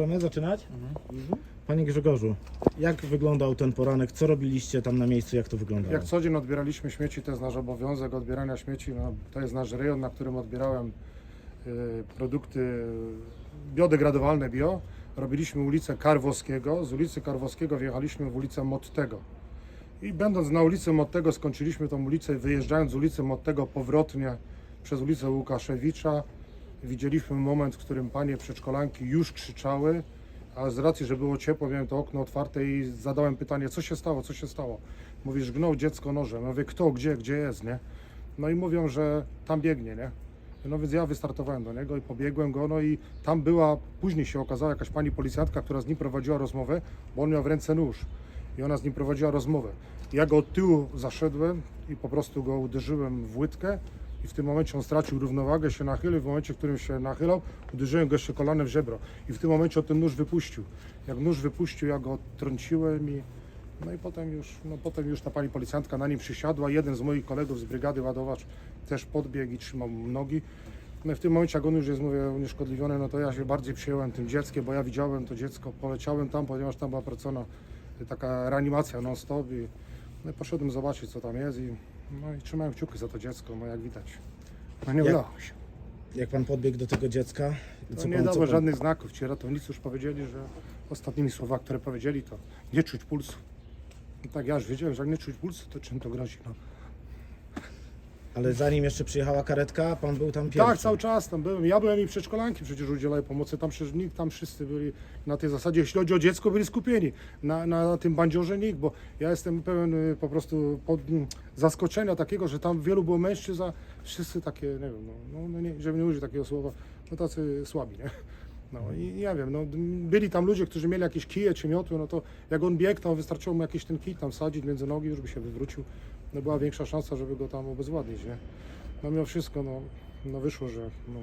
Możemy zaczynać? Panie Grzegorzu, jak wyglądał ten poranek? Co robiliście tam na miejscu? Jak to wyglądało? Jak co dzień odbieraliśmy śmieci, to jest nasz obowiązek odbierania śmieci. No, to jest nasz rejon, na którym odbierałem y, produkty biodegradowalne bio. Robiliśmy ulicę Karwowskiego. Z ulicy Karwowskiego wjechaliśmy w ulicę Mottego. I będąc na ulicy Mottego skończyliśmy tą ulicę, wyjeżdżając z ulicy Mottego powrotnie przez ulicę Łukaszewicza. Widzieliśmy moment, w którym panie przedszkolanki już krzyczały, a z racji, że było ciepło, miałem to okno otwarte i zadałem pytanie, co się stało, co się stało. Mówisz, gnął dziecko nożem. Mówię, kto, gdzie, gdzie jest, nie? No i mówią, że tam biegnie, nie? No więc ja wystartowałem do niego i pobiegłem go, no i tam była, później się okazała jakaś pani policjantka, która z nim prowadziła rozmowę, bo on miał w ręce nóż i ona z nim prowadziła rozmowę. Ja go od tyłu zaszedłem i po prostu go uderzyłem w łydkę i w tym momencie on stracił równowagę, się nachylił, w momencie, w którym się nachylał, uderzyłem go jeszcze kolanem w żebro i w tym momencie on ten nóż wypuścił. Jak nóż wypuścił, ja go trąciłem i no i potem już, no potem już ta pani policjantka na nim przysiadła. Jeden z moich kolegów z brygady ładowacz też podbiegł i trzymał nogi. No i w tym momencie, jak on już jest, mówię, unieszkodliwiony, no to ja się bardziej przyjąłem tym dzieckiem, bo ja widziałem to dziecko, poleciałem tam, ponieważ tam była pracona taka reanimacja non-stop i, no i poszedłem zobaczyć, co tam jest i, no i trzymałem kciuki za to dziecko, no jak widać. No nie Jak- udało się. Jak pan podbiegł do tego dziecka? i To co nie pan- dało pan- żadnych znaków. Ci ratownicy już powiedzieli, że ostatnimi słowa, które powiedzieli, to nie czuć pulsu. No tak, ja już wiedziałem, że jak nie czuć pulsu, to czym to grozi. No. Ale zanim jeszcze przyjechała karetka, pan był tam pierwszy. Tak, cały czas tam byłem. Ja byłem i przedszkolanki przecież udzielały pomocy. Tam przecież nikt, tam wszyscy byli na tej zasadzie, jeśli chodzi o dziecko, byli skupieni na, na tym bandziorze nikt, bo ja jestem pełen y, po prostu pod, m, zaskoczenia takiego, że tam wielu było mężczyzn, a wszyscy takie, nie wiem, no, no, no nie, żeby nie użyć takiego słowa, no tacy słabi, nie? No i nie wiem, no, byli tam ludzie, którzy mieli jakieś kije czy miotły, no to jak on biegł, to wystarczyło mu jakiś ten kij tam wsadzić między nogi, już by się wywrócił. No była większa szansa, żeby go tam obezwładnić, nie? No mimo wszystko, no, no wyszło, że no,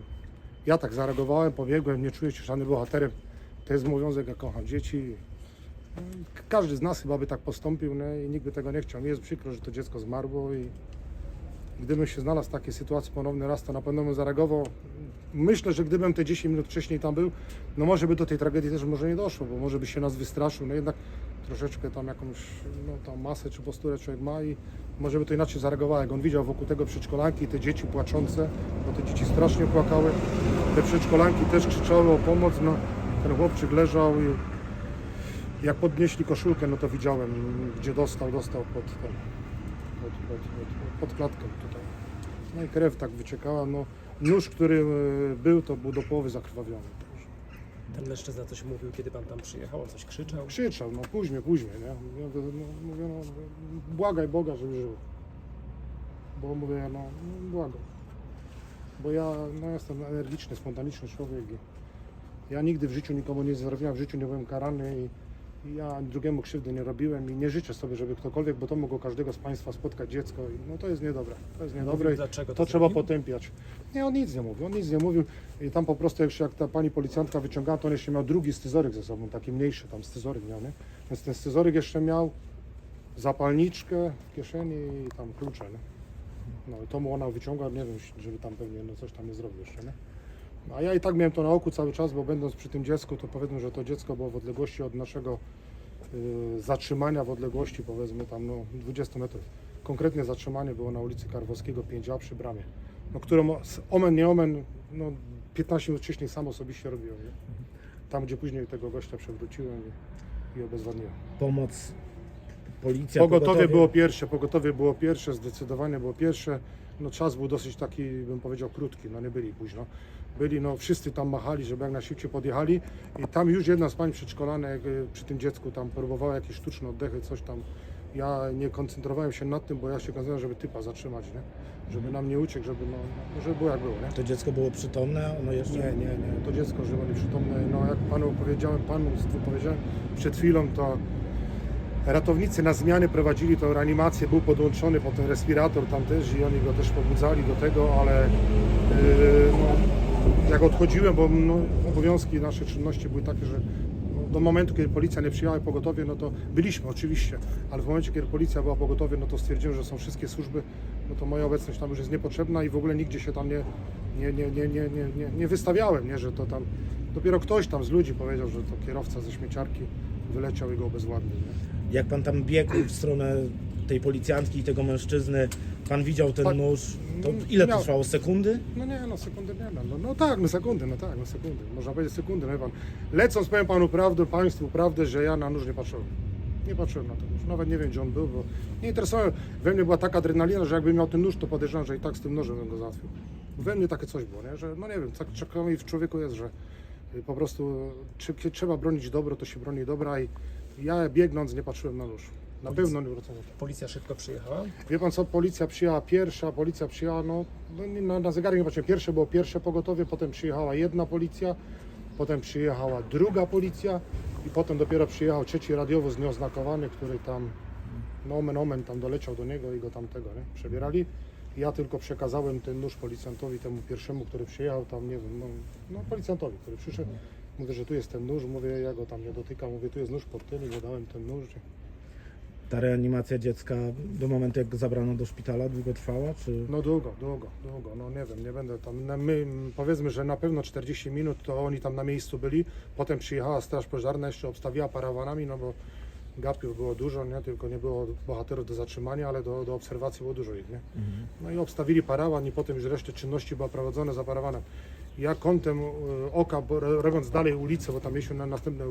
ja tak zareagowałem, pobiegłem, nie czuję się żadnym bohaterem. To jest obowiązek, ja kocham dzieci. Każdy z nas chyba by tak postąpił nie? i nikt by tego nie chciał. Mi jest przykro, że to dziecko zmarło i gdybym się znalazł w takiej sytuacji ponowny raz, to na pewno bym zareagował. Myślę, że gdybym te 10 minut wcześniej tam był, no może by do tej tragedii też może nie doszło, bo może by się nas wystraszył. No jednak troszeczkę tam jakąś no, tam masę czy posturę człowiek ma i może by to inaczej zareagowało. Jak on widział wokół tego przedszkolanki, te dzieci płaczące, bo te dzieci strasznie płakały, te przedszkolanki też krzyczały o pomoc, no ten chłopczyk leżał i jak podnieśli koszulkę, no to widziałem, gdzie dostał, dostał pod, ten, pod, pod, pod, pod klatkę tutaj. No i krew tak wyciekała, no nóż, który e, był, to był do połowy zakrwawiony. Mężczyzna coś mówił, kiedy pan tam przyjechał, coś krzyczał. Krzyczał, no później, później, nie? Ja no, mówię, no, błagaj Boga, żeby żył. Bo mówię, no, błagam. Bo ja no, jestem energiczny, spontaniczny człowiek i ja nigdy w życiu nikomu nie zrobiłem, w życiu nie byłem karany i ja drugiemu krzywdy nie robiłem i nie życzę sobie, żeby ktokolwiek, bo to mogło każdego z Państwa spotkać dziecko i no to jest niedobre. To jest niedobre Mówił, i dlaczego to to trzeba potępiać. Nie, on nic nie mówił, on nic nie mówił i tam po prostu jak, się, jak ta pani policjantka wyciągała, to on jeszcze miał drugi scyzoryk ze sobą, taki mniejszy tam scyzoryk miał, nie? Więc ten scyzoryk jeszcze miał zapalniczkę w kieszeni i tam klucze, nie? No i to mu ona wyciąga, nie wiem, żeby tam pewnie no coś tam nie zrobił jeszcze, nie? No, a ja i tak miałem to na oku cały czas, bo będąc przy tym dziecku, to powiedzmy, że to dziecko było w odległości od naszego zatrzymania, w odległości powiedzmy tam no, 20 metrów. Konkretnie zatrzymanie było na ulicy Karwowskiego 5A przy bramie, no, którą omen nie omen, no, 15 minut wcześniej sam osobiście robiłem, nie? Tam, gdzie później tego gościa przewróciłem i, i obezwładniłem. Pomoc, policja, Pogotowie było pierwsze, pogotowie było pierwsze, zdecydowanie było pierwsze. No czas był dosyć taki, bym powiedział, krótki, no nie byli późno. Byli, no wszyscy tam machali, żeby jak najszybciej podjechali i tam już jedna z pań przedszkolanek y, przy tym dziecku tam próbowała jakieś sztuczne oddechy, coś tam. Ja nie koncentrowałem się nad tym, bo ja się koncentrowałem, żeby typa zatrzymać, nie? Żeby nam nie uciekł, żeby, no, żeby było jak było, nie? To dziecko było przytomne, ono jeszcze... Nie, nie, nie. To dziecko żyło nieprzytomne. No jak panu powiedziałem, panu powiedziałem przed chwilą, to ratownicy na zmiany prowadzili tą reanimację, był podłączony po ten respirator tam też i oni go też pobudzali do tego, ale yy, no, jak odchodziłem, bo no, obowiązki nasze czynności były takie, że no, do momentu, kiedy policja nie przyjęła pogotowie, no to byliśmy oczywiście, ale w momencie, kiedy policja była pogotowie, no to stwierdziłem, że są wszystkie służby, no to moja obecność tam już jest niepotrzebna i w ogóle nigdzie się tam nie, nie, nie, nie, nie, nie, nie, nie wystawiałem, nie, że to tam Dopiero ktoś tam z ludzi powiedział, że to kierowca ze śmieciarki wyleciał i go obezwładnił. Nie? Jak pan tam biegł w stronę tej policjantki i tego mężczyzny, pan widział ten Tak. nóż, to ile to Miał- trwało? Sekundy? No nie, no sekundy nie no, no, no tak, no sekundy, no tak, no sekundy. Można powiedzieć sekundy, no wie pan. Lecąc powiem panu prawdę, państwu prawdę, że ja na nóż nie patrzyłem. Nie patrzyłem na ten nóż. Nawet nie wiem gdzie on był, bo nie interesował. We mnie była taka adrenalina, że jakbym miał ten nóż, to podejrzewam, że i tak z tym nożem bym go załatwił. We mnie takie coś było, nie? że no nie wiem, tak czasami w człowieku jest, że y, po prostu czy, kiedy trzeba bronić dobro, to się broni dobra i ja biegnąc nie patrzyłem na nóż. Na pewno nie wracałem. Policja szybko przyjechała. Wie pan co, policja przyjechała pierwsza, policja przyjechała, no, no nie- na, na zegarek nie pierwsze było pierwsze pogotowie, potem przyjechała jedna policja, potem przyjechała druga policja i potem dopiero przyjechał trzeci radiowóz nieoznakowany, który tam, no omen tam doleciał do niego i go tam tego, nie, przebierali. Ja tylko przekazałem ten nóż policjantowi, temu pierwszemu, który przyjechał tam, nie wiem, no, no policjantowi, który przyszedł. Mówię, że tu jest ten nóż, mówię, ja go tam nie dotykam, mówię, tu jest nóż pod tym i dałem ten nóż. Ta reanimacja dziecka do momentu jak go zabrano do szpitala długo trwała, czy... No długo, długo, długo, no nie wiem, nie będę tam, no my powiedzmy, że na pewno 40 minut to oni tam na miejscu byli, potem przyjechała straż pożarna, jeszcze obstawiła parawanami, no bo gapiów było dużo, nie, tylko nie było bohaterów do zatrzymania, ale do, do obserwacji było dużo ich, nie. No i obstawili parawan i potem już resztę czynności była prowadzone za parawanem. Ja kątem e, oka, robiąc dalej ulicę, bo tam mieliśmy na następne e,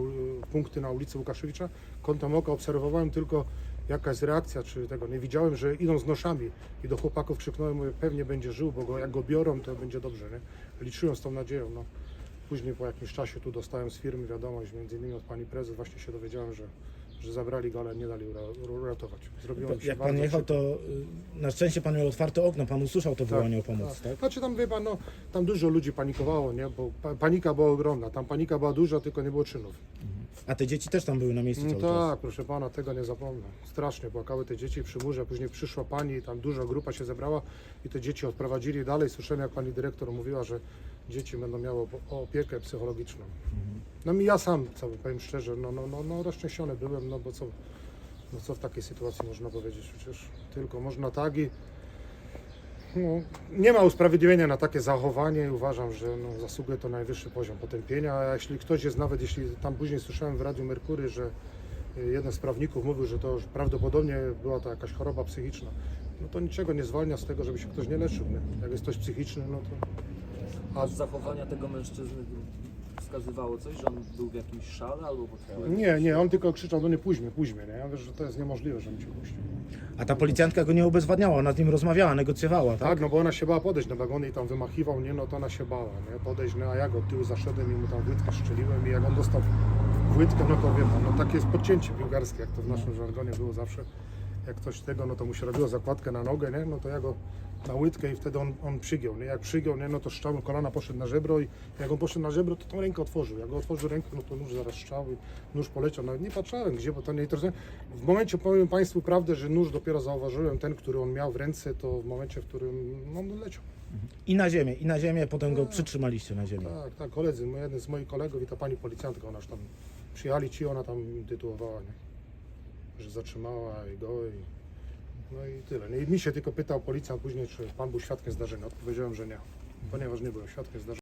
punkty na ulicy Łukaszewicza, kątem oka obserwowałem tylko jaka jest reakcja, czy tego. Nie widziałem, że idą z noszami i do chłopaków krzyknąłem, mówię, pewnie będzie żył, bo go, jak go biorą, to będzie dobrze, nie? Liczyłem z tą nadzieją, no. Później po jakimś czasie tu dostałem z firmy wiadomość, między innymi od pani prezes, właśnie się dowiedziałem, że, że zabrali go, ale nie dali ura- uratować. Zrobiło mi się Jak pan bardzo jechał, to y, na szczęście pan miał otwarte okno, pan usłyszał to wołanie o pomoc, tak? Znaczy tam wie pan, no, tam dużo ludzi panikowało, nie? Bo pa, panika była ogromna. Tam panika była duża, tylko nie było czynów. A te dzieci też tam były na miejscu No cały czas. tak, proszę pana, tego nie zapomnę. Strasznie płakały te dzieci przy murze, później przyszła pani, tam duża grupa się zebrała i te dzieci odprowadzili dalej. Słyszałem, jak pani dyrektor mówiła, że dzieci będą miały op- opiekę psychologiczną. No mi ja sam, co powiem szczerze, no, no, no, no rozczęsiony byłem, no bo co, no co w takiej sytuacji można powiedzieć? Przecież tylko można tak i no, nie ma usprawiedliwienia na takie zachowanie i uważam, że no, zasługuje to najwyższy poziom potępienia. A jeśli ktoś jest nawet, jeśli tam później słyszałem w Radiu Merkury, że y, jeden z prawników mówił, że to już prawdopodobnie była to jakaś choroba psychiczna, no to niczego nie zwalnia z tego, żeby się ktoś nie leczył. Nie? Jak jest ktoś psychiczny, no to... A z zachowania tego mężczyzny wskazywało coś, że on był w jakimś szale albo pod wpływem? Nie, nie, on tylko krzyczał do mnie, pójdź mnie. Nie? Ja wiesz, że to jest niemożliwe, żebym cię puścił. A ta policjantka go nie ubezwładniała, ona z nim rozmawiała, negocjowała, tak? Tak, no bo ona się bała podejść na wagon i tam wymachiwał, nie, no to ona się bała, nie, podejść, no a ja go od tyłu zaszedłem i mu tam łydkę szczeliłem i jak on dostał łydkę, no to wie pan, no takie jest podcięcie piłkarskie, jak to w naszym żargonie było zawsze, jak ktoś tego, no to mu się robiło zakładkę na nogę, nie, no to ja go na łydkę i wtedy on, on przygiął, nie, jak przygiął, nie, no to szczał kolana poszedł na żebro i jak on poszedł na żebro, to tą rękę otworzył, jak go otworzył rękę, no to nóż zaraz szczał i nóż poleciał, nawet nie patrzałem gdzie, bo to nie interesuje. W momencie, powiem Państwu prawdę, że nóż dopiero zauważyłem, ten, który on miał w ręce, to w momencie, w którym no, on leciał. I na ziemię, i na ziemię, potem go przytrzymaliście na ziemi. Tak, tak, koledzy, mój- jeden z moich kolegów i ta pani policjantka, ona już tam przyjechali ci, ona tam tytułowała, nie? że zatrzymała i go i no i tyle. Nie? I mi się tylko pytał policjant później, czy pan był świadkiem zdarzenia. Odpowiedziałem, że nie, ponieważ nie byłem świadkiem zdarzenia.